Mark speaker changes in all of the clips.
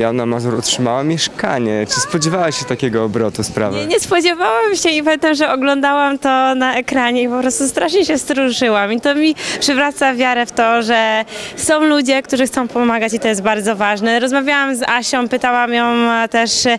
Speaker 1: Joanna Mazur otrzymała mieszkanie. Czy spodziewałaś się takiego obrotu sprawy?
Speaker 2: Nie, nie spodziewałam się i pamiętam, że oglądałam to na ekranie i po prostu strasznie się struszyłam. I to mi przywraca wiarę w to, że są ludzie, którzy chcą pomagać i to jest bardzo ważne. Rozmawiałam z Asią, pytałam ją też, e,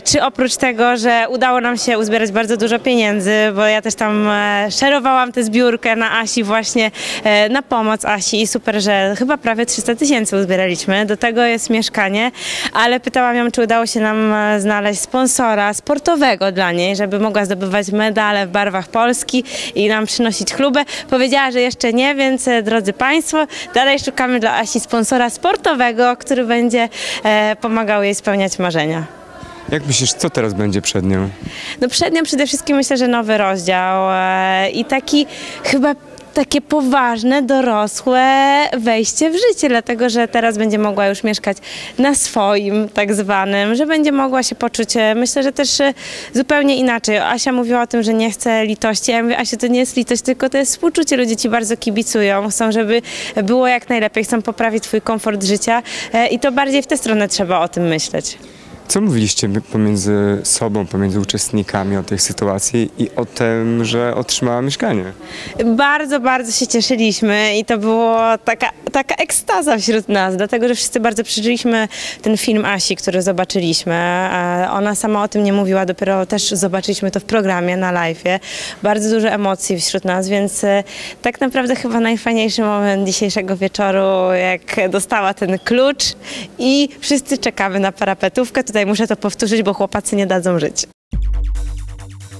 Speaker 2: czy oprócz tego, że udało nam się uzbierać bardzo dużo pieniędzy, bo ja też tam e, szerowałam tę zbiórkę na Asi właśnie e, na pomoc Asi i super, że chyba prawie 300 tysięcy uzbieraliśmy. Do tego jest mieszkanie, ale pytałam ją, czy udało się nam e, znaleźć sponsora sportowego dla niej, żeby mogła zdobywać medale w barwach Polski i nam przynosić chlubę. Powiedziała, że jeszcze nie, więc e, drodzy Państwo, dalej szukamy dla Asi sponsora sportowego, który będzie e, pomagał jej spełniać marzenia.
Speaker 1: Jak myślisz, co teraz będzie przed nią?
Speaker 2: No przed nią przede wszystkim myślę, że nowy rozdział i taki chyba takie poważne, dorosłe wejście w życie, dlatego że teraz będzie mogła już mieszkać na swoim tak zwanym, że będzie mogła się poczuć, e, myślę, że też e, zupełnie inaczej. Asia mówiła o tym, że nie chce litości, ja mówię, Asia, to nie jest litość, tylko to jest współczucie, ludzie ci bardzo kibicują, chcą, żeby było jak najlepiej, chcą poprawić twój komfort życia e, i to bardziej w tę stronę trzeba o tym myśleć.
Speaker 1: Co mówiliście pomiędzy sobą, pomiędzy uczestnikami o tej sytuacji i o tym, że otrzymała mieszkanie?
Speaker 2: Bardzo, bardzo się cieszyliśmy i to było taka, taka ekstaza wśród nas, dlatego że wszyscy bardzo przeżyliśmy ten film Asi, który zobaczyliśmy. Ona sama o tym nie mówiła, dopiero też zobaczyliśmy to w programie na live'ie. Bardzo dużo emocji wśród nas, więc e, tak naprawdę chyba najfajniejszy moment dzisiejszego wieczoru, jak dostała ten klucz i wszyscy czekamy na parapetówkę. Tutaj muszę to powtórzyć, bo chłopacy nie dadzą żyć.